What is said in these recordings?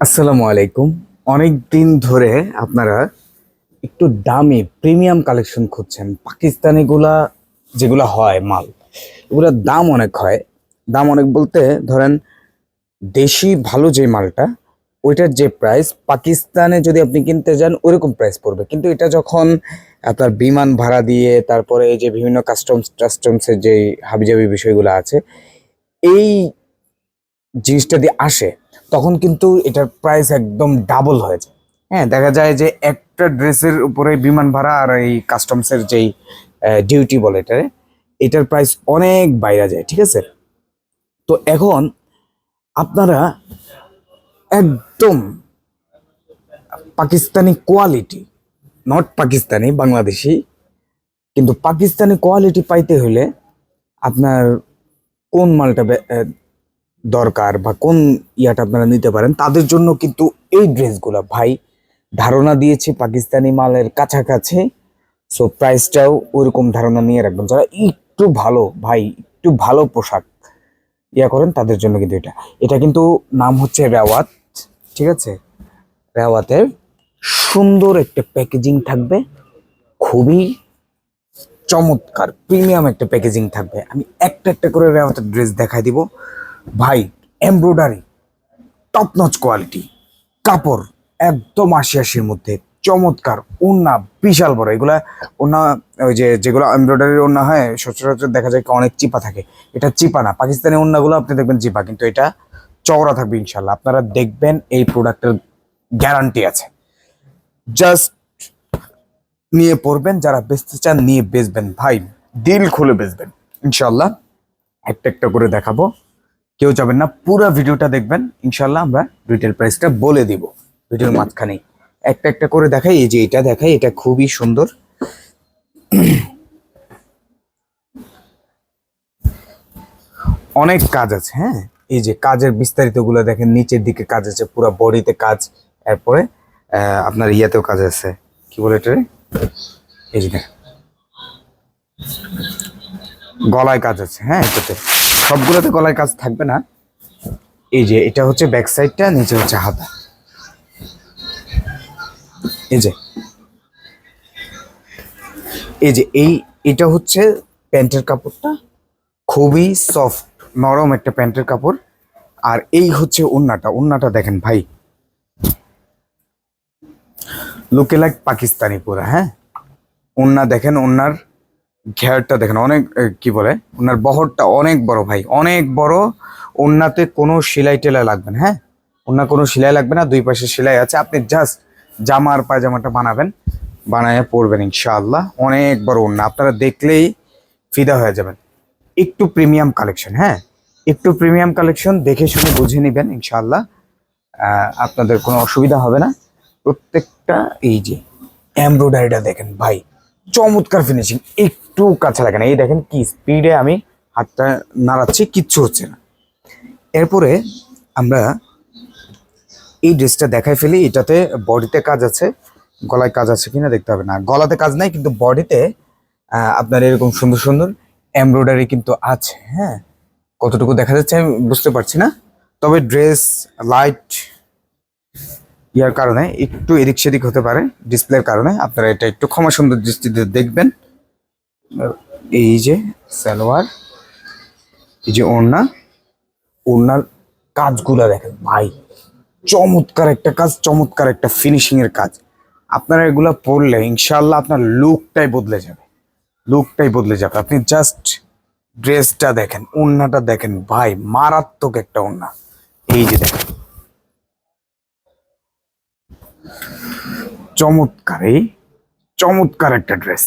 আসসালামু আলাইকুম। অনেক দিন ধরে আপনারা একটু দামি প্রিমিয়াম কালেকশন খুঁজছেন। পাকিস্তানিগুলা যেগুলো হয় মাল ওগুলোর দাম অনেক হয়। দাম অনেক বলতে ধরেন দেশি ভালো যে মালটা, ওইটার যে প্রাইস পাকিস্তানে যদি আপনি কিনতে যান ওরকম প্রাইস পড়বে। কিন্তু এটা যখন আপনার বিমান ভাড়া দিয়ে, তারপরে এই যে বিভিন্ন কাস্টমস টাস্টমসের যে হাবিজাবি বিষয়গুলো আছে, এই জিনিসটা দিয়ে আসে তখন কিন্তু এটার প্রাইস একদম ডাবল হয়ে যায়। হ্যাঁ দেখা যায় যে একটা ড্রেসের উপরে বিমান ভাড়া আর এই কাস্টমসের যেই ডিউটি বলে এটারে এটার প্রাইস অনেক বাইরে যায়, ঠিক আছে? তো এখন আপনারা একদম পাকিস্তানি কোয়ালিটি নট পাকিস্তানি, বাংলাদেশি, কিন্তু পাকিস্তানি কোয়ালিটি পাইতে হলে আপনার কোন মালটা দরকার বা কোন ইয়াটা আপনারা নিতে পারেন, তাদের জন্য কিন্তু এই ড্রেসগুলো। ভাই, ধারণা দিয়েছি পাকিস্তানি মালের কাছাকাছি সো প্রাইসটাও ওইরকম ধারণা নিয়ে রাখবেন। যারা একটু ভালো, ভাই, একটু ভালো পোশাক ইয়া করেন, তাদের জন্য কিন্তু এটা। এটা কিন্তু নাম হচ্ছে রেওয়াত, ঠিক আছে? রেওয়াতের সুন্দর একটা প্যাকেজিং থাকবে, খুবই চমৎকার প্রিমিয়াম একটা প্যাকেজিং থাকবে। আমি একটা একটা করে রেওয়াতের ড্রেস দেখাই দিব। ভাই এমব্রয়ডারি টপ নচ কোয়ালিটি কাপড় একদম আশি আশির মধ্যে, চমৎকার ওন্না বিশাল বড়। এগুলা ওন্না ওই যে যেগুলো এমব্রয়ডারির ওন্না হয়, সচরাচর দেখা যায় অনেক চিপা থাকে। এটা চিপা না, পাকিস্তানি ওন্নাগুলো আপনি দেখবেন চিপা, কিন্তু এটা চওড়া থাকবে ইনশাল্লাহ আপনারা দেখবেন এই প্রোডাক্টের গ্যারান্টি আছে। জাস্ট নিয়ে পড়বেন যারা বেচতে চান নিয়ে বেচবেন। ভাই দিল খুলে বেচবেন ইনশাল্লাহ একটা একটা করে দেখাবো। কেউ যাবেন না পুরো ভিডিওটা দেখবেন ইনশাল্লাহ আমরা রিটেল প্রাইসটা বলে দিব। ভিডিওর মাঝখানে একটা একটা করে দেখাই এই যে এটা দেখাই এটা খুবই সুন্দর। অনেক কাজ আছে হ্যাঁ? এই যে কাজের বিস্তারিতগুলো দেখেন নিচের দিকে কাজ আছে পুরো বডিতে কাজ এরপরে আহ, আপনার ইয়াতেও কাজ আছে। কি বলে এটা? এই যে দেখেন। গলায় কাজ আছে হ্যাঁ এটাতে। সবগুলোতে গলায় কাজ থাকবে না। এই যে, এটা হচ্ছে ব্যাক সাইডটা নিচে হচ্ছে হাতা। এই যে। এই যে, এই, এটা হচ্ছে প্যান্টের কাপড়টা। খুবই সফট, নরম একটা প্যান্টের কাপড়। আর এই হচ্ছে ওন্নাটা ওন্নাটা দেখেন ভাই। লুকে লাইক পাকিস্তানি পুরা হ্যাঁ? ওন্না দেখেন ওন্নার ঘেরটা দেখেন, অনেক কি বলে? ওনার বহরটা অনেক বড় ভাই, অনেক বড়। ওনাতে কোনো সেলাই টেলাই লাগবে না হ্যাঁ? ওনার কোনো সেলাই লাগবে না, দুই পাশে সেলাই আছে। আপনি জাস্ট জামার পায়জামাটা বানাবেন, বানায় পরবেন ইনশাআল্লাহ। অনেক বড় ওন্না আপনারা দেখলেই ফিদা হয়ে যাবেন। একটু প্রিমিয়াম কালেকশন হ্যাঁ? একটু প্রিমিয়াম কালেকশন দেখে শুনে বুঝে নেবেন ইনশাআল্লাহ। আপনাদের কোনো অসুবিধা হবে না। প্রত্যেকটা, এই যে এমব্রয়ডারিটা দেখেন ভাই চমৎকার ফিনিশিং একটু কাছে লাগে না। এই দেখেন কি স্পিডে আমি হাতটা নাড়াচ্ছি, কিচ্ছু হচ্ছে না। এরপরে আমরা এই ড্রেসটা দেখাই ফেলি, এটাতে বডিতে কাজ আছে, গলায় কাজ আছে কিনা দেখতে হবে না। গলাতে কাজ নাই, কিন্তু বডিতে আপনার এরকম সুন্দর সুন্দর এমব্রয়ডারি কিন্তু আছে হ্যাঁ? কতটুকু দেখা যাচ্ছে আমি বুঝতে পারছি না। তবে ড্রেস লাইট ইয়ার কারণে একটু এদিক সেদিক হতে পারে ডিসপ্লের কারণে। আপনারা এটা একটু ক্ষমা সুন্দর দৃষ্টিতে দেখবেন। এই যে সালোয়ার, এই যে ওড়না, ওড়নার কাজগুলো দেখেন ভাই, চমৎকার একটা কাজ, চমৎকার একটা ফিনিশিংয়ের কাজ। আপনারা এগুলো পড়লে ইনশাল্লাহ আপনার লুকটাই বদলে যাবে। লুকটাই বদলে যাবে। আপনি জাস্ট ড্রেসটা দেখেন, ওড়নাটা দেখেন, ভাই, মারাত্মক একটা ওড়না। এই যে দেখেন। চমৎকার, এই চমৎকার একটা ড্রেস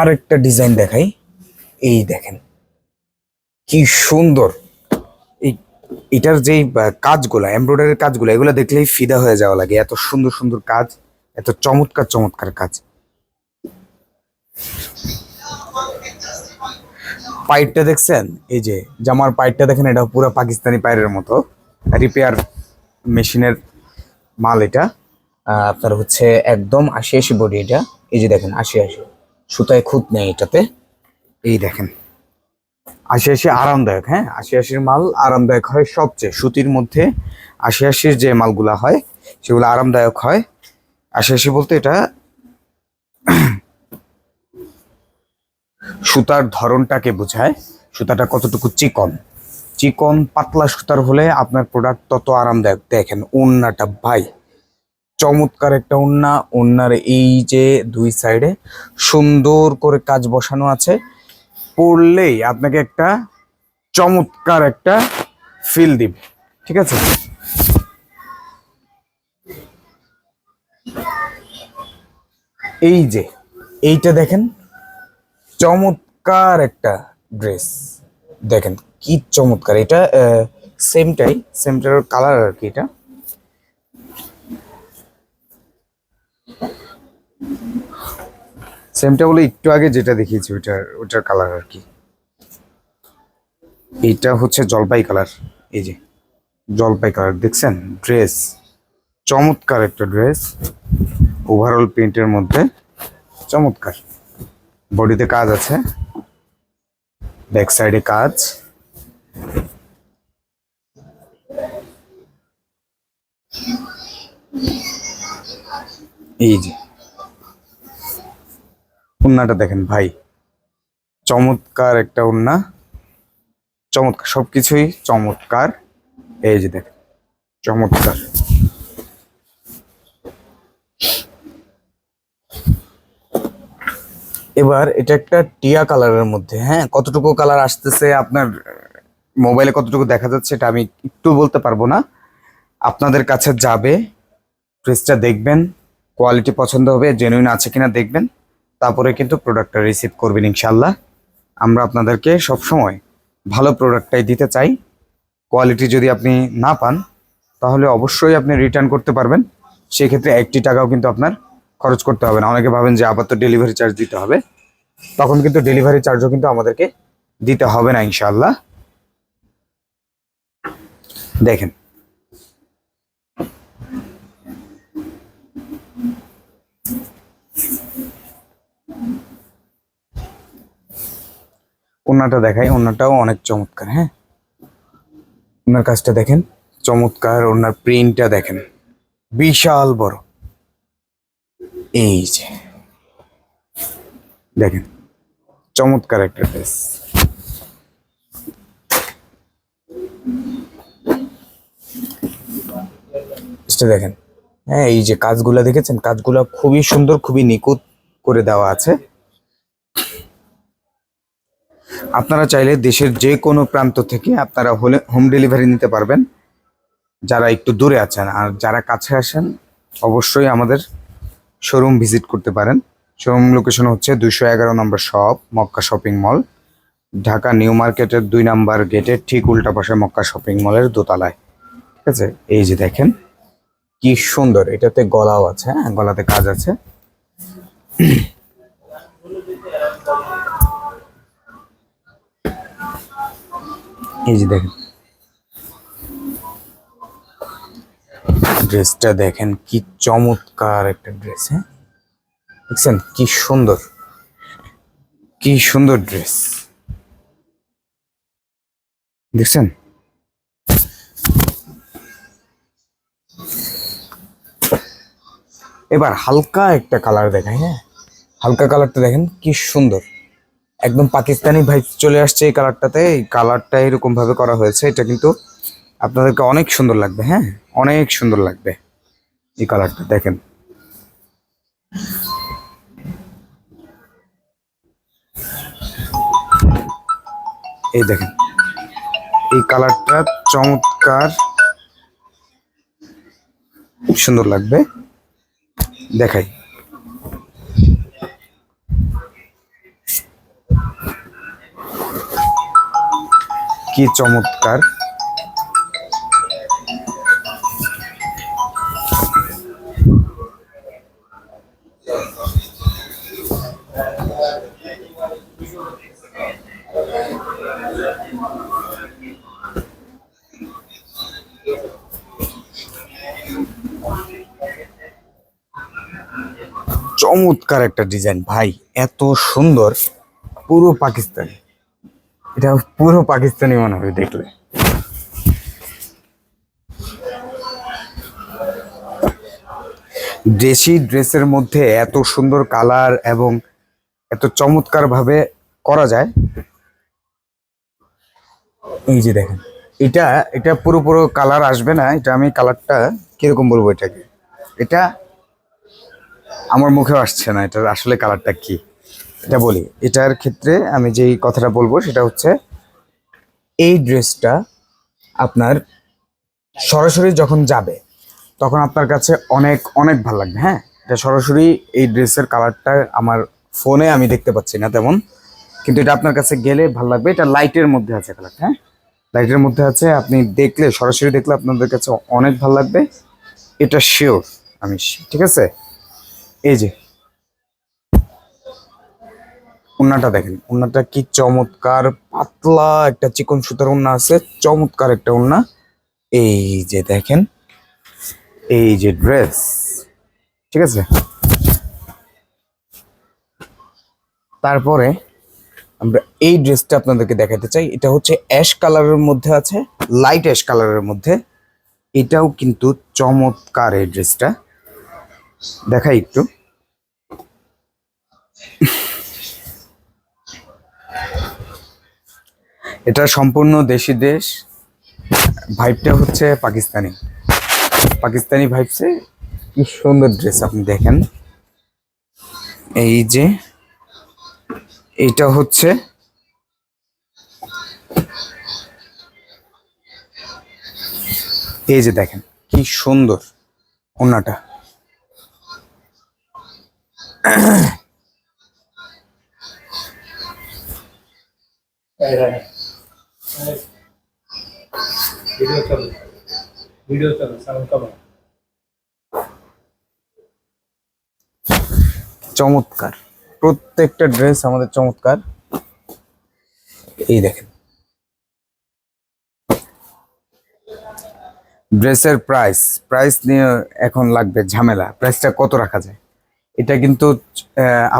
আরেকটা ডিজাইন দেখাই, এই দেখেন, কি সুন্দর। এটার যেই কাজগুলা এমব্রয়ডারির কাজগুলো, এগুলো দেখলেই ফিদা হয়ে যাওয়া লাগে। এত সুন্দর সুন্দর কাজ, এত চমৎকার চমৎকার কাজ। পাইপটা দেখছেন? এই যে জামার পাইপটা দেখেন, এটা পুরো পাকিস্তানি পায়ের মতো। রিপেয়ার মেশিনের মাল এটা। আপনার হচ্ছে একদম আশি আশি বডি এটা। এই যে দেখেন আশি আশি সুতায় খুঁত নেই এটাতে। এই দেখেন। আশি আশি আরামদায়ক হ্যাঁ? আশি আশির মাল আরামদায়ক হয় সবচেয়ে। সুতির মধ্যে আশি আশির যে মালগুলা হয়, সেগুলো আরামদায়ক হয়। আশি আশি বলতে এটা সুতার ধরনটাকে বোঝায়। সুতাটা কতটুকু চিকন? চিকন, পাতলা সুতার হলে আপনার প্রোডাক্ট তত আরামদায়ক। দেখেন, ওন্নাটা ভাই, চমৎকার একটা ওন্না। ওন্নার এই যে দুই সাইডে সুন্দর করে কাজ বসানো আছে। পড়লেই আপনাকে একটা চমৎকার একটা ফিল দিবে। ঠিক আছে? এই যে, এইটা দেখেন চমৎকার একটা ড্রেস দেখেন কি চমৎকার। এটা সেমটাই সেমটার কালার আর কি এটা। সেমটা বলে একটু আগে যেটা দেখিয়েছি, ওইটার ওইটার কালার আর কি। এটা হচ্ছে জলপাই কালার এই যে, জলপাই কালার দেখছেন? ড্রেস চমৎকার একটা ড্রেস ওভারঅল প্রিন্টের মধ্যে চমৎকার। বডিতে কাজ আছে। ব্যাক সাইডে কাজ। এই যে। উন্নাটা দেখেন ভাই। চমৎকার একটা উন্না। চমৎকার, সবকিছুই চমৎকার। এই যে দেখেন, চমৎকার। এবার এটা একটা টিয়া কালারের মধ্যে হ্যাঁ? কতটুকু কালার আসতেছে আপনার মোবাইলে কতটুকু দেখা যাচ্ছে এটা আমি একটু বলতে পারব না। আপনাদের কাছে যাবে ড্রেসটা দেখবেন, কোয়ালিটি পছন্দ হবে জেনুইন আছে কিনা দেখবেন, তারপরে কিন্তু প্রোডাক্টটা রিসিভ করবেন ইনশাল্লাহ আমরা আপনাদেরকে সবসময় ভালো প্রোডাক্টটাই দিতে চাই। কোয়ালিটি যদি আপনি না পান, তাহলে অবশ্যই আপনি রিটার্ন করতে পারবেন। সেক্ষেত্রে একটি টাকাও কিন্তু আপনার খরচ করতে হবে না। অনেকে ভাবেন যে আবার তো ডেলিভারি চার্জ দিতে হবে। তখন কিন্তু ডেলিভারি চার্জও কিন্তু আমাদেরকে দিতে হবে না ইনশাল্লাহ দেখেন। ওনাটা দেখাই, ওনাটাও অনেক চমৎকার হ্যাঁ? ওনার কাজটা দেখেন, চমৎকার, ওনার প্রিন্টটা দেখেন। বিশাল বড়। এই যে। দেখেন চমৎকার একটা ড্রেস। দেখেন হ্যাঁ এই যে কাজগুলা দেখেছেন? কাজগুলা খুবই সুন্দর খুবই নিখুঁত করে দেওয়া আছে। আপনারা চাইলে দেশের যে কোনো প্রান্ত থেকে আপনারা হলে হোম ডেলিভারি নিতে পারবেন। যারা একটু দূরে আছেন আর যারা কাছে আসেন অবশ্যই আমাদের শোরুম ভিজিট করতে পারেন। শোরুম লোকেশন হচ্ছে দুইশো এগারো number shop, Mecca shopping mall. Dhaka new মার্কেটের দুই নাম্বার গেটের ঠিক উল্টা পাশে মক্কা শপিং মলের দোতলায়। ঠিক আছে? এই যে দেখেন, কি সুন্দর। এটাতে গলাও আছে হ্যাঁ? গলাতে কাজ আছে। এই যে দেখেন ড্রেসটা দেখেন, কি চমৎকার একটা ড্রেস হ্যাঁ? দেখছেন, কি সুন্দর কি সুন্দর ড্রেস। দেখছেন? এবার হালকা একটা কালার দেখাই হ্যাঁ? হালকা কালারটা দেখেন, কি সুন্দর। একদম পাকিস্তানি ভাই চলে আসছে এই কালারটাতে, এই কালারটা এরকম ভাবে করা হয়েছে, এটা কিন্তু আপনাদেরকে অনেক সুন্দর লাগবে হ্যাঁ? অনেক সুন্দর লাগবে এই কালারটা, দেখেন। এই দেখেন, এই কালারটা চমৎকার। সুন্দর লাগবে। দেখাই। কি চমৎকার। চমৎকার একটা ডিজাইন। ভাই, এত সুন্দর। পুরো পাকিস্তানি। এটা পুরো পাকিস্তানি মনে হবে দেখলে। ড্রেসি ড্রেসের মধ্যে এত সুন্দর কালার এবং এত চমৎকার ভাবে করা যায়। এই যে দেখেন, এটা এটা পুরো পুরো কালার আসবে না। এটা আমি কালারটা কীরকম বলব এটাকে? এটা আমার মুখেও আসছে না, এটার আসলে কালারটা কি? এটা বলি, এটার ক্ষেত্রে আমি যেই কথাটা বলব সেটা হচ্ছে, এই ড্রেসটা আপনার সরাসরি যখন যাবে, তখন আপনার কাছে অনেক অনেক ভালো লাগবে হ্যাঁ? এটা সরাসরি এই ড্রেসের কালারটা আমার ফোনে আমি দেখতে পাচ্ছি না তেমন, কিন্তু এটা আপনার কাছে গেলে ভালো লাগবে, এটা লাইটের মধ্যে আছে কালারটা হ্যাঁ? লাইটের মধ্যে আছে, আপনি দেখলে, সরাসরি দেখলে আপনাদের কাছে অনেক ভালো লাগবে, এটা শিওর আমি ঠিক আছে? এই যে। উন্নাটা দেখেন, উন্নাটা কি চমৎকার, পাতলা একটা চিকন সুতার উন্না আছে, চমৎকার একটা উন্না। এই যে দেখেন, এই যে ড্রেস ঠিক আছে? তারপরে আমরা এই ড্রেসটা আপনাদেরকে দেখাতে চাই, এটা হচ্ছে অ্যাশ কালারের মধ্যে আছে লাইট অ্যাশ কালারের মধ্যে। এটাও কিন্তু চমৎকার এই ড্রেসটা দেখাই একটু। এটা সম্পূর্ণ দেশি দেশ। ভাইবটা হচ্ছে পাকিস্তানি। পাকিস্তানি ভাইবসে কি সুন্দর ড্রেস আপনি দেখেন। এই যে, এইটা হচ্ছে এই যে দেখেন, কি সুন্দর ওনাটা। চমৎকার। প্রত্যেকটা ড্রেস আমাদের চমৎকার। এই দেখেন। ড্রেসের প্রাইস প্রাইস নিয়ে এখন লাগবে ঝামেলা। প্রাইসটা কত রাখা যায়? এটা কিন্তু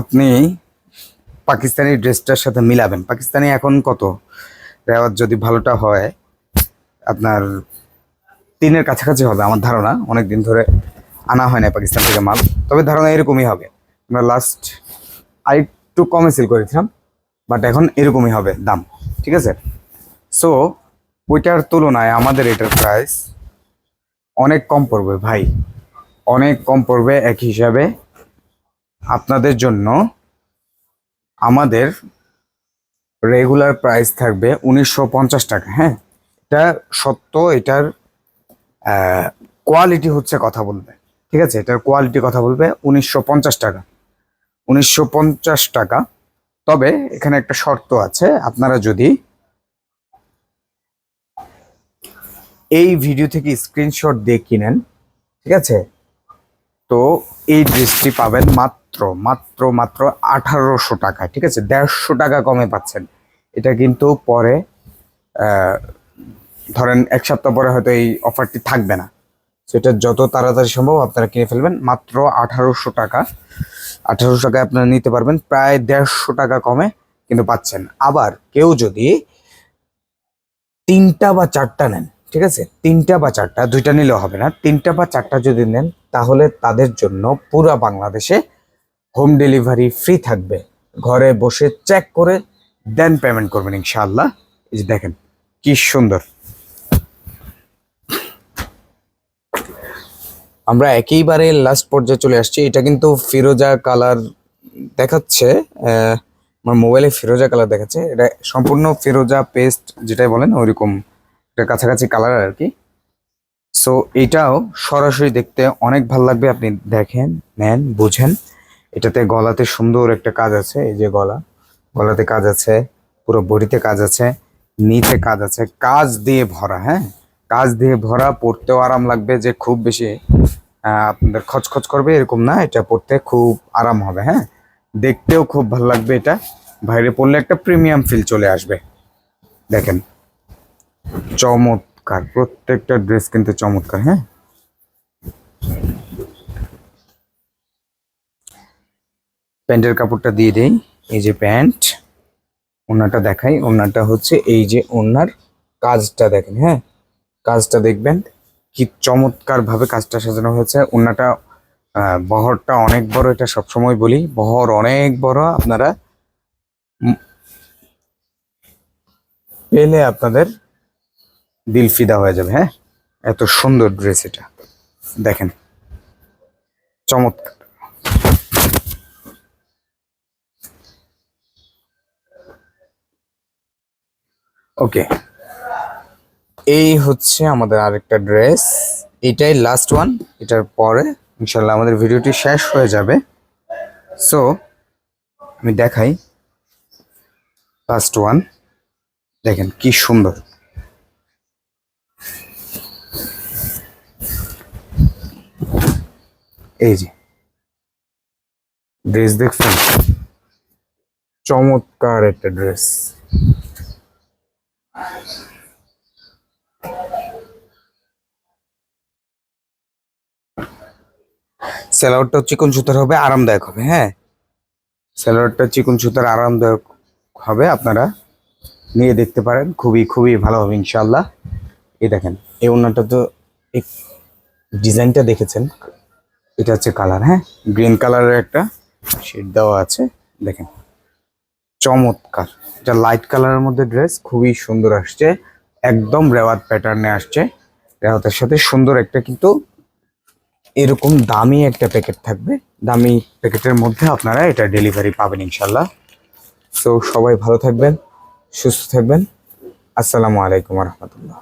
আপনি পাকিস্তানি ড্রেসটার সাথে মিলাবেন। পাকিস্তানি এখন কত? রেওয়াজ যদি ভালোটা হয়, আপনার তিনের কাছাকাছি হবে আমার ধারণা। অনেক দিন ধরে আনা হয় না পাকিস্তান থেকে মাল। তবে ধারণা এরকমই হবে। আমরা লাস্ট আরেকটু কমে সেল করেছিলাম বাট এখন এরকমই হবে দাম। ঠিক আছে? সো ওইটার তুলনায় আমাদের এটার প্রাইস অনেক কম পড়বে ভাই। অনেক কম পড়বে, এক হিসাবে আপনাদের জন্য আমাদের রেগুলার প্রাইস থাকবে উনিশশো পঞ্চাশ টাকা হ্যাঁ? এটা সত্য, এটার কোয়ালিটি হচ্ছে কথা বলবে, ঠিক আছে? এটার কোয়ালিটি কথা বলবে উনিশশো পঞ্চাশ টাকা। উনিশশো পঞ্চাশ টাকা, তবে এখানে একটা শর্ত আছে, আপনারা যদি এই ভিডিও থেকে স্ক্রিনশট দিয়ে কিনেন, ঠিক আছে? তো এই ড্রেসটি পাবেন মাত্র মাত্র মাত্র মাত্র আঠারোশো টাকা, ঠিক আছে? দেড়শো টাকা কমে পাচ্ছেন। এটা কিন্তু পরে ধরেন এক সপ্তাহ পরে হয়তো এই অফারটি থাকবে না। সেটা যত তাড়াতাড়ি সম্ভব আপনারা কিনে ফেলবেন। মাত্র আঠারোশো টাকা। আঠারোশো টাকায় আপনারা নিতে পারবেন। প্রায় দেড়শো টাকা কমে কিন্তু পাচ্ছেন। আবার কেউ যদি তিনটা বা চারটা নেন, ঠিক আছে? তিনটা বা চারটা, দুইটা নিলেও হবে না। তিনটা বা চারটা যদি নেন, তাহলে তাদের জন্য পুরা বাংলাদেশে হোম ডেলিভারি ফ্রি থাকবে। ঘরে বসে চেক করে দেন পেমেন্ট করবেন ইনশাআল্লাহ। এই যে দেখেন, কি সুন্দর। আমরা একেবারে লাস্ট পর্যায়ে চলে আসছি। এটা কিন্তু ফিরোজা কালার দেখাচ্ছে আমার মোবাইলে ফিরোজা কালার দেখাচ্ছে। এটা সম্পূর্ণ ফিরোজা পেস্ট যেটাই বলেন, ওইরকম একটা কাছাকাছি কালার আর কি। সো এটাও সরাসরি দেখতে অনেক ভালো লাগবে। আপনি দেখেন, নেন, বুঝেন। এটাতে গলাতে সুন্দর একটা কাজ আছে, এই যে গলা। গলাতে কাজ আছে, পুরো বডিতে কাজ আছে, নিচে কাজ আছে। কাজ দিয়ে ভরা হ্যাঁ? কাজ দিয়ে ভরা, পড়তেও আরাম লাগবে যে খুব বেশি আপনাদের খচখচ করবে এরকম না, এটা পড়তে খুব আরাম হবে হ্যাঁ? দেখতেও খুব ভালো লাগবে এটা। বাইরে পড়লে একটা প্রিমিয়াম ফিল চলে আসবে। দেখেন, চমৎকার। প্রত্যেকটা ড্রেস কিন্তু চমৎকার হ্যাঁ? প্যান্টের কাপড়টা দিয়ে দেই। এই যে প্যান্ট, ওনাটা দেখাই। ওনাটা হচ্ছে এই যে ওনার কাজটা দেখেন হ্যাঁ? কাজটা দেখবেন কি চমৎকার ভাবে কাজটা সাজানো হয়েছে। ওনাটা বহরটা অনেক বড়, এটা সবসময় বলি। বহর অনেক বড়, আপনারা পেলে আপনাদের দিল ফিদা হয়ে যাবে হ্যাঁ? এত সুন্দর ড্রেস এটা। দেখেন, চমৎকার। ওকে এই হচ্ছে আমাদের আরেকটা ড্রেস এটাই লাস্ট ওয়ান এটার পরে ইনশাল্লাহ আমাদের ভিডিওটি শেষ হয়ে যাবে। সো আমি দেখাই লাস্ট ওয়ান দেখেন কি সুন্দর। এই যে। ড্রেস দেখছেন? চমৎকার একটা ড্রেস স্যালোয়ারটা চিকন সুতার হবে, আরামদায়ক হবে হ্যাঁ? স্যালোয়ারটা চিকন সুতার আরামদায়ক হবে, আপনারা নিয়ে দেখতে পারেন। খুবই খুবই ভালো হবে ইনশাল্লাহ এই দেখেন, এই ওনাটা তো ডিজাইনটা দেখেছেন? এটা হচ্ছে কালার হ্যাঁ? গ্রিন কালারের একটা শেড দেওয়া আছে, দেখেন। চমৎকার। এটা লাইট কালারের মধ্যে ড্রেস খুবই সুন্দর আসছে, একদম রেওয়াত প্যাটার্নে আসছে। রেওয়াতের সাথে সুন্দর একটা কিন্তু এরকম দামি একটা প্যাকেট থাকবে। দামি প্যাকেটের মধ্যে আপনারা এটা ডেলিভারি পাবেন ইনশাল্লাহ সো সবাই ভালো থাকবেন, সুস্থ থাকবেন। আসসালামু আলাইকুম রহমতুল্লাহ।